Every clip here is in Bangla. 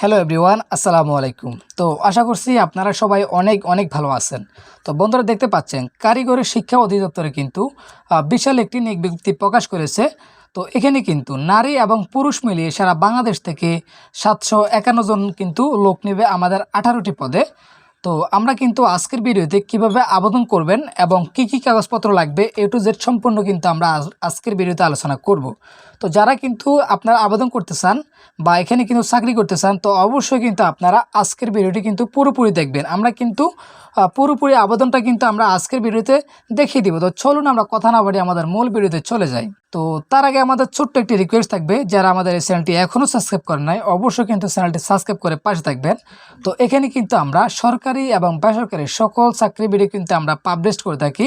হ্যালো এভরিওয়ান আসসালামু আলাইকুম তো আশা করছি আপনারা সবাই অনেক অনেক ভালো আছেন। তো বন্ধুরা, দেখতে পাচ্ছেন, কারিগরি শিক্ষা অধিদপ্তরে কিন্তু বিশাল একটি নিয়োগ বিজ্ঞপ্তি প্রকাশ করেছে। তো এখানে কিন্তু নারী এবং পুরুষ মিলিয়ে সারা বাংলাদেশ থেকে সাতশো একান্ন জন কিন্তু লোক নেবে আমাদের আঠারোটি পদে। তো আমরা কিন্তু আজকের ভিডিওতে কীভাবে আবেদন করবেন এবং কি কি কাগজপত্র লাগবে এ টু জেড সম্পূর্ণ কিন্তু আমরা আজ- আজকের ভিডিওতে আলোচনা করব। তো যারা কিন্তু আপনারা আবেদন করতে চান বা এখানে কিন্তু চাকরি করতে চান, তো অবশ্যই কিন্তু আপনারা আজকের ভিডিওটি কিন্তু পুরোপুরি দেখবেন। আমরা কিন্তু পুরোপুরি আবেদনটা কিন্তু আমরা আজকের ভিডিওতে দেখিয়ে দিব। তো চলুন আমরা কথা না বাড়ি আমাদের মূল ভিডিওতে চলে যাই। তো তার আগে আমাদের ছোট্ট একটি রিকোয়েস্ট থাকবে, যারা আমাদের এই চ্যানেলটি এখনও সাবস্ক্রাইব করেন নাই, অবশ্যই কিন্তু চ্যানেলটি সাবস্ক্রাইব করে পাশে থাকবেন। তো এখানে কিন্তু আমরা সরকারি এবং বেসরকারি সকল চাকরি ভিডিও কিন্তু আমরা পাবলিশ করে থাকি।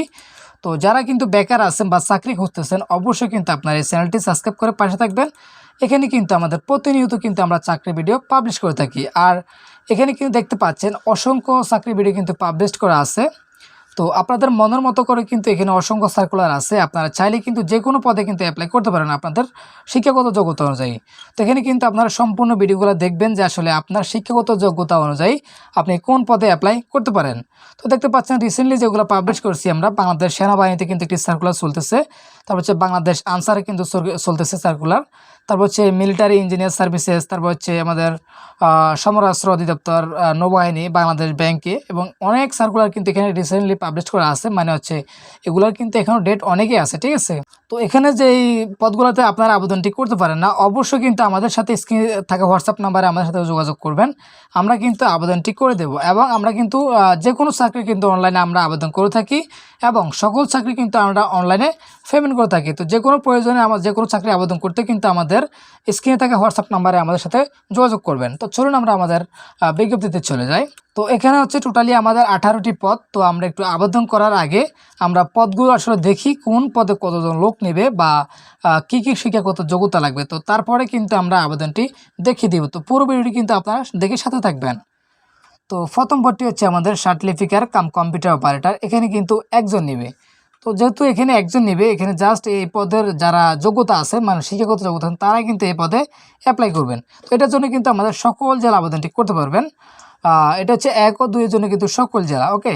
তো যারা কিন্তু বেকার আছেন বা চাকরি খুঁজতেছেন, অবশ্যই কিন্তু আপনার এই চ্যানেলটি সাবস্ক্রাইব করে পাশে থাকবেন। এখানে কিন্তু আমাদের প্রতিনিয়ত কিন্তু আমরা চাকরি ভিডিও পাবলিশ করে থাকি। আর এখানে কিন্তু দেখতে পাচ্ছেন, অসংখ্য চাকরি ভিডিও কিন্তু পাবলিশ করা আছে। তো আপনাদের মনের মতো করে কিন্তু এখানে অসংখ্য সার্কুলার আছে। আপনারা চাইলে কিন্তু যে কোনো পদে কিন্তু অ্যাপ্লাই করতে পারেন আপনাদের শিক্ষাগত যোগ্যতা অনুযায়ী। তো এখানে কিন্তু আপনারা সম্পূর্ণ ভিডিওগুলো দেখবেন যে আসলে আপনার শিক্ষাগত যোগ্যতা অনুযায়ী আপনি কোন পদে অ্যাপ্লাই করতে পারেন। তো দেখতে পাচ্ছেন রিসেন্টলি যেগুলো পাবলিশ করছি আমরা, বাংলাদেশ সেনাবাহিনীতে কিন্তু একটি সার্কুলার চলতেছে। তারপর হচ্ছে বাংলাদেশ আনসারে কিন্তু চলতেছে সার্কুলার তারপর হচ্ছে মিলিটারি ইঞ্জিনিয়ার সার্ভিসেস তারপর হচ্ছে আমাদের সমরাস্ত্র অধিদপ্তর নৌবাহিনী, বাংলাদেশ ব্যাংকে এবং অনেক সার্কুলার কিন্তু এখানে রিসেন্টলি পাবলিশ করা আছে। মানে হচ্ছে এগুলোর কিন্তু এখনও ডেট অনেকই আছে, ঠিক আছে? তো এখানে যে এই পদগুলোতে আপনারা আবেদনটি করতে পারেন না, অবশ্যই কিন্তু আমাদের সাথে স্ক্রিনে থাকা হোয়াটসঅ্যাপ নাম্বারে আমাদের সাথে যোগাযোগ করবেন। আমরা কিন্তু আবেদনটি করে দেব এবং আমরা কিন্তু যে কোনো চাকরি কিন্তু অনলাইনে আমরা আবেদন করে থাকি। এবং সকল চাকরি কিন্তু আমরা অনলাইনে পেমেন্ট করে থাকি। তো যে কোনো প্রয়োজনে আমার যে কোনো চাকরি আবেদন করতে কিন্তু আমাদের স্ক্রিনে থাকা হোয়াটসঅ্যাপ নাম্বারে আমাদের সাথে যোগাযোগ করবেন। তো চলুন আমরা আমাদের বিজ্ঞপ্তিতে চলে যাই। তো এখানে হচ্ছে টোটালি আমাদের আঠারোটি পদ। তো আমরা একটু আবেদন করার আগে আমরা পদগুলো আসলে দেখি, কোন পদে কতজন লোক নেবে বা কি কি শিক্ষাগত যোগ্যতা লাগবে। তো তারপরে কিন্তু আমরা আবেদনটি দেখিয়ে দিব। তো পুরো ভিডিওটি কিন্তু আপনারা দেখে সাথে থাকবেন। তো প্রথম পদটি হচ্ছে আমাদের সার্টিফিকার কাম কম্পিউটার অপারেটর এখানে কিন্তু একজন নেবে। তো যেহেতু এখানে একজন নেবে, এখানে জাস্ট এই পদের যারা যোগ্যতা আছে মানে শিক্ষাগত যোগ্যতা তারাই কিন্তু এই পদে অ্যাপ্লাই করবেন। তো এটার জন্য কিন্তু আমাদের সকল জেলা আবেদনটি করতে পারবেন। এটা হচ্ছে এক ও দুইয়ের জন্য কিন্তু সকল জেলা ওকে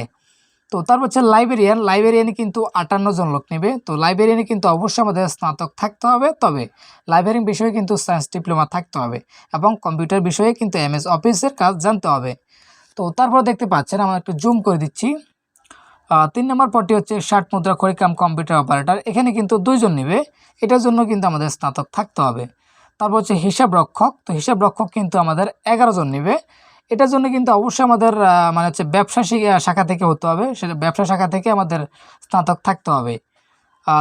তো তারপর হচ্ছে লাইব্রেরিয়ান লাইব্রেরিয়ানে কিন্তু আটান্ন জন লোক নেবে। তো লাইব্রেরিয়ানে কিন্তু অবশ্যই আমাদের স্নাতক থাকতে হবে, তবে লাইব্রেরিয়ান বিষয়ে কিন্তু সায়েন্স ডিপ্লোমা থাকতে হবে এবং কম্পিউটার বিষয়ে কিন্তু এমএস অফিসের কাজ জানতে হবে। তো তারপর দেখতে পাচ্ছেন, আমরা একটু জুম করে দিচ্ছি। তিন নম্বর পদটি হচ্ছে ষাট মুদ্রা খরিকাম কম্পিউটার অপারেটার এখানে কিন্তু দুইজন নেবে, এটার জন্য কিন্তু আমাদের স্নাতক থাকতে হবে। তারপর হচ্ছে হিসাব রক্ষক, তো হিসাব রক্ষক কিন্তু আমাদের এগারো জন নেবে। এটার জন্য কিন্তু অবশ্যই আমাদের মানে হচ্ছে ব্যবসা শাখা থেকে হতে হবে। সেটা ব্যবসা শাখা থেকে আমাদের স্নাতক থাকতে হবে।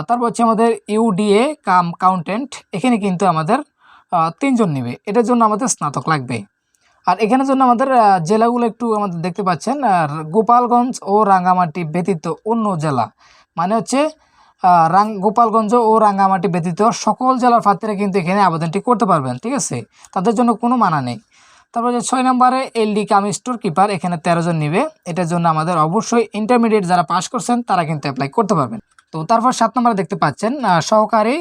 তারপর হচ্ছে আমাদের ইউডিএ কাম কাউন্টেন্ট এখানে কিন্তু আমাদের তিনজন নেবে। এটার জন্য আমাদের স্নাতক লাগবে। আর এখানের জন্য আমাদের জেলাগুলো একটু আমাদের দেখতে পাচ্ছেন গোপালগঞ্জ ও রাঙ্গামাটি ব্যতীত অন্য জেলা। মানে হচ্ছে রাং, গোপালগঞ্জ ও রাঙ্গামাটি ব্যতীত সকল জেলার প্রার্থীরা কিন্তু এখানে আবেদনটি করতে পারবেন, ঠিক আছে? তাদের জন্য কোনো মানা নেই। তারপর যে ছয় নম্বরে এলডি কাম স্টোর কিপার এখানে তেরো জন নিবে। এটার জন্য আমাদের অবশ্যই ইন্টারমিডিয়েট যারা পাস করছেন, তারা কিন্তু অ্যাপ্লাই করতে পারবেন। তো তারপর সাত নম্বরে দেখতে পাচ্ছেন সহকারী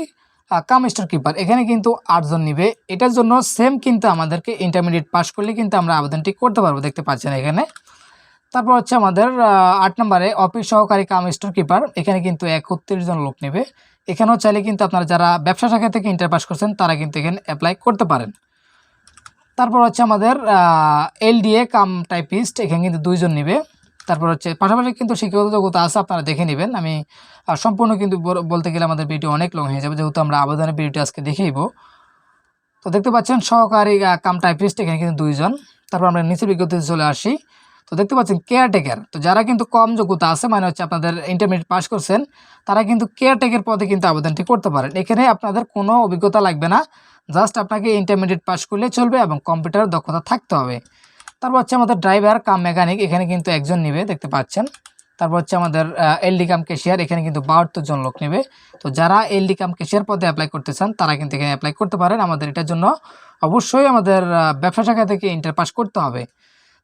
কাম স্টোর কিপার। এখানে কিন্তু আটজন নিবে। এটার জন্য সেম কিন্তু আমাদেরকে ইন্টারমিডিয়েট পাস করলে কিন্তু আমরা আবেদনটি করতে পারব, দেখতে পাচ্ছেন এখানে। তারপর হচ্ছে আমাদের আট নম্বরে অফিস সহকারী কাম স্টোর কিপার। এখানে কিন্তু একত্রিশ জন লোক নেবে। এখানেও চাইলে কিন্তু আপনারা যারা ব্যবসা শাখা থেকে ইন্টার পাস করছেন, তারা কিন্তু এখানে অ্যাপ্লাই করতে পারেন। তারপর হচ্ছে আমাদের এলডিএ কাম টাইপিস্ট এখানে কিন্তু দুইজন নেবে। তারপর হচ্ছে পাশাপাশি কিন্তু শিক্ষাগত যোগ্যতা আছে, আপনারা দেখে নেবেন। আমি সম্পূর্ণ কিন্তু বলতে গেলে আমাদের ভিডিও অনেক লং হয়ে যাবে, যেহেতু আমরা আবেদনের ভিডিওটি আজকে দেখিয়েব তো দেখতে পাচ্ছেন সহকারী কাম টাইপিস্ট এখানে কিন্তু দুইজন। তারপর আমরা নিচের বিজ্ঞপ্তিতে চলে আসি। তো দেখতে পাচ্ছেন কেয়ারটেকার তো যারা কিন্তু কম যোগ্যতা আছে মানে হচ্ছে আপনাদের ইন্টারমিডিয়েট পাস করছেন, তারা কিন্তু কেয়ারটেকার পদে কিন্তু আবেদনটি করতে পারেন। এখানে আপনাদের কোনো অভিজ্ঞতা লাগবে না, জাস্ট আপনাকে ইন্টারমিডিয়েট পাস করলে চলবে এবং কম্পিউটারের দক্ষতা থাকতে হবে। তারপর হচ্ছে আমাদের ড্রাইভার কাম মেকানিক এখানে কিন্তু একজন নেবে, দেখতে পাচ্ছেন। তারপর হচ্ছে আমাদের এলডি কাম কেশিয়ার এখানে কিন্তু বাহাত্তর জন লোক নেবে। তো যারা এলডি কাম কেশিয়ার পদে অ্যাপ্লাই করতে চান, তারা কিন্তু এখানে অ্যাপ্লাই করতে পারেন। আমাদের এটার জন্য অবশ্যই আমাদের ব্যবসা শাখা থেকে ইন্টার পাস করতে হবে।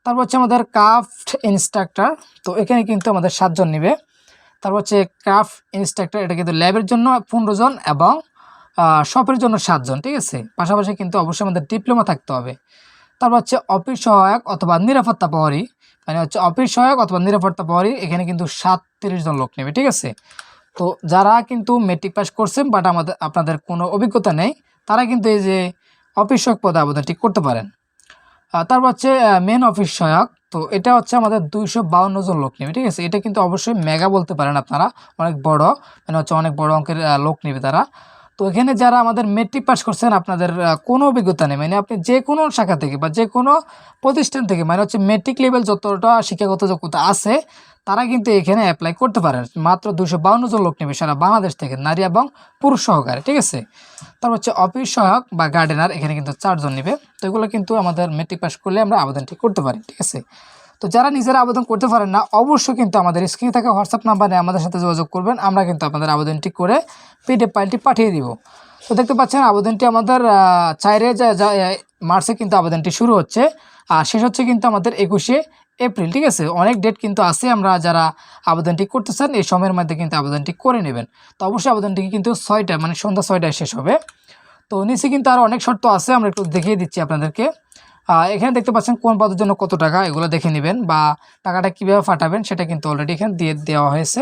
তারপর হচ্ছে আমাদের ক্রাফট ইনস্ট্রাক্টর তো এখানে কিন্তু আমাদের সাতজন নেবে। তারপর হচ্ছে ক্রাফট ইনস্ট্রাক্টর এটা কিন্তু ল্যাবের জন্য পনেরো জন এবং শপের জন্য সাতজন, ঠিক আছে? পাশাপাশি কিন্তু অবশ্যই আমাদের ডিপ্লোমা থাকতে হবে। তারপর হচ্ছে অফিস সহায়ক অথবা নিরাপত্তা প্রহরী। মানে হচ্ছে অফিস সহায়ক অথবা নিরাপত্তা প্রহরী, এখানে কিন্তু সাতত্রিশ জন লোক নেবে, ঠিক আছে? তো যারা কিন্তু মেট্রিক পাস করছেন বাট আমাদের, আপনাদের কোনো অভিজ্ঞতা নেই, তারা কিন্তু এই যে অফিস সহায়ক পদে আবেদনটি করতে পারেন। তারপর হচ্ছে মেন অফিস সহায়ক, তো এটা হচ্ছে আমাদের দুইশো বাউন্ন জন লোক নেবে, ঠিক আছে? এটা কিন্তু অবশ্যই মেগা বলতে পারেন আপনারা, অনেক বড় মানে হচ্ছে অনেক বড় অঙ্কের লোক নেবে তারা। তো এখানে যারা আমাদের মেট্রিক পাস করছেন, আপনাদের কোনো অভিজ্ঞতা নেই। মানে আপনি যে কোনো শাখা থেকে বা যে কোনো প্রতিষ্ঠান থেকে মানে হচ্ছে মেট্রিক লেভেল যতটা শিক্ষাগত যোগ্যতা আছে, তারা কিন্তু এখানে অ্যাপ্লাই করতে পারেন মাত্র দুশো বাউন্ন জন লোক নেবে সারা বাংলাদেশ থেকে, নারী এবং পুরুষ সহকারে, ঠিক আছে? তারপর হচ্ছে অফিস সহায়ক বা গার্ডেনার এখানে কিন্তু চারজন নেবে। তো এগুলো কিন্তু আমাদের মেট্রিক পাস করলে আমরা আবেদনটি করতে পারি, ঠিক আছে? তো যারা নিজেরা আবেদন করতে পারেন না, অবশ্যই কিন্তু আমাদের স্ক্রিনে থাকা হোয়াটসঅ্যাপ নাম্বারে আমাদের সাথে যোগাযোগ করবেন। আমরা কিন্তু আপনাদের আবেদনটি করে পিডিএফ ফাইলটি পাঠিয়ে দিব। তো দেখতে পাচ্ছেন, আবেদনটি আমাদের যা- মার্চে কিন্তু আবেদনটি শুরু হচ্ছে। আর শেষ হচ্ছে কিন্তু আমাদের একুশে এপ্রিল, ঠিক আছে? অনেক ডেট কিন্তু আছে, আমরা যারা আবেদনটি করতে চান এই সময়ের মধ্যে কিন্তু আবেদনটি করে নেবেন। তো অবশ্যই আবেদনটি কিন্তু ছয়টা মানে সন্ধ্যা ছয়টায় শেষ হবে। তো নিচে কিন্তু আরও অনেক শর্ত আছে, আমরা একটু দেখিয়ে দিচ্ছি আপনাদেরকে। এখানে দেখতে পাচ্ছেন কোন পদের জন্য কত টাকা, এগুলো দেখে নেবেন বা টাকাটা কীভাবে পাঠাবেন সেটা কিন্তু অলরেডি এখানে দিয়ে দেওয়া হয়েছে।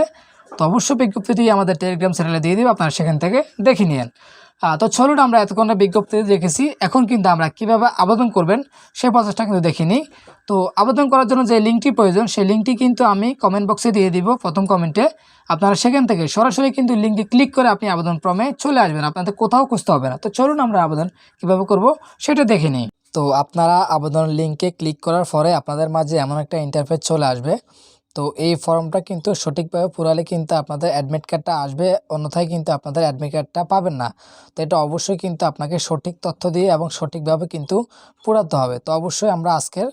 তো অবশ্যই বিজ্ঞপ্তিটি আমাদের টেলিগ্রাম চ্যানেলে দিয়ে দেবো, আপনারা সেখান থেকে দেখে নিন। তো চলুন আমরা এতক্ষণ বিজ্ঞপ্তি দেখেছি, এখন কিন্তু আমরা কীভাবে আবেদন করবেন সেই প্রসেসটা কিন্তু দেখিনি তো আবেদন করার জন্য যে লিঙ্কটি প্রয়োজন, সেই লিঙ্কটি কিন্তু আমি কমেন্ট বক্সে দিয়ে দিব প্রথম কমেন্টে আপনারা সেখান থেকে সরাসরি কিন্তু লিঙ্কে ক্লিক করে আপনি আবেদন ক্রমে চলে আসবেন, আপনাদের কোথাও খুঁজতে হবে না। তো চলুন আমরা আবেদন কীভাবে করব সেটা দেখে নিই। তো আপনারা আবেদন লিঙ্কে ক্লিক করার পরে আপনাদের মাঝে এমন একটা ইন্টারফেস চলে আসবে। তো এই ফর্মটা কিন্তু সঠিকভাবে পুরালে কিন্তু আপনাদের অ্যাডমিট কার্ডটা আসবে, অন্যথায় কিন্তু আপনাদের অ্যাডমিট কার্ডটা পাবেন না। তো এটা অবশ্যই কিন্তু আপনাকে সঠিক তথ্য দিয়ে এবং সঠিকভাবে কিন্তু পুরাতে হবে। তো অবশ্যই আমরা আজকের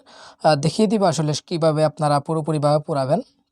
দেখিয়ে দিব আসলে কীভাবে আপনারা পুরোপুরিভাবে পুরাবেন।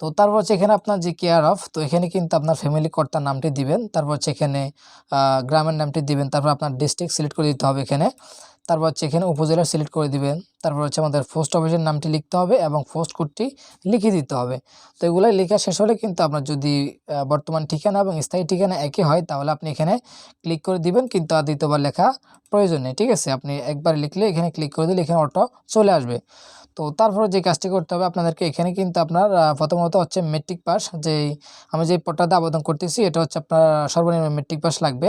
তো তারপর হচ্ছে এখানে আপনার যে কেয়ার অফ তো এখানে কিন্তু আপনার ফ্যামিলি কর্তার নামটি দিবেন। তারপর হচ্ছে এখানে গ্রামের নামটি দিবেন। তারপর আপনার ডিস্ট্রিক্ট সিলেক্ট করে দিতে হবে এখানে। তারপর হচ্ছে এখানে উপজেলা সিলেক্ট করে দিবেন। তারপর হচ্ছে আমাদের পোস্ট অফিসের নামটি লিখতে হবে এবং পোস্ট কোডটি লিখে দিতে হবে। তো এগুলাই লেখা শেষ হলে কিন্তু আপনার যদি বর্তমান ঠিকানা এবং স্থায়ী ঠিকানা একই হয়, তাহলে আপনি এখানে ক্লিক করে দিবেন। কিন্তু আর দ্বিতীয়বার লেখা প্রয়োজন নেই, ঠিক আছে? আপনি একবার লিখলে এখানে ক্লিক করে দিলে এখানে অটো চলে আসবে। তো তারপরে যে কাজটি করতে হবে আপনাদেরকে এখানে কিন্তু আপনার প্রথমত হচ্ছে মেট্রিক পাস যেই আমি যে পট্টাতে আবেদন করতেছি, এটা হচ্ছে আপনার সর্বনিম্ন মেট্রিক পাস লাগবে।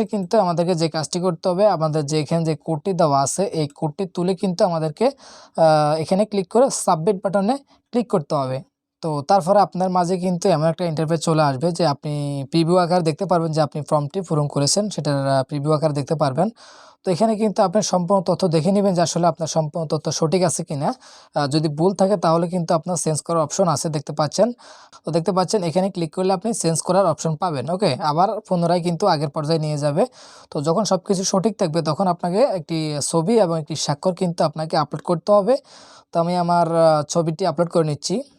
কিন্তু আমাদেরকে যে কাজটি করতে হবে, আমাদের যে এখানে যে কোডটি দেওয়া আছে, এই কোডটি তুলে কিন্তু আমাদেরকে এখানে ক্লিক করে সাবমিট বাটনে ক্লিক করতে হবে। তো তারপরে আপনার মাঝে কিন্তু এমন একটা ইন্টারভিউ চলে আসবে যে আপনি প্রিভিউ আকার দেখতে পারবেন যে আপনি ফর্মটি পূরণ করেছেন, সেটার প্রিভিউ আকার দেখতে পারবেন। তো এখানে কিন্তু আপনি সম্পূর্ণ তথ্য দেখে নেবেন যে আসলে আপনার সম্পূর্ণ তথ্য সঠিক আছে কি না যদি ভুল থাকে তাহলে কিন্তু আপনার চেঞ্জ করার অপশন আছে দেখতে পাচ্ছেন। তো দেখতে পাচ্ছেন এখানে ক্লিক করলে আপনি চেঞ্জ করার অপশন পাবেন ওকে আবার পুনরায় কিন্তু আগের পর্যায়ে নিয়ে যাবে। তো যখন সব কিছু সঠিক থাকবে তখন আপনাকে একটি ছবি এবং একটি স্বাক্ষর কিন্তু আপনাকে আপলোড করতে হবে। তো আমি আমার ছবিটি আপলোড করে নিচ্ছি।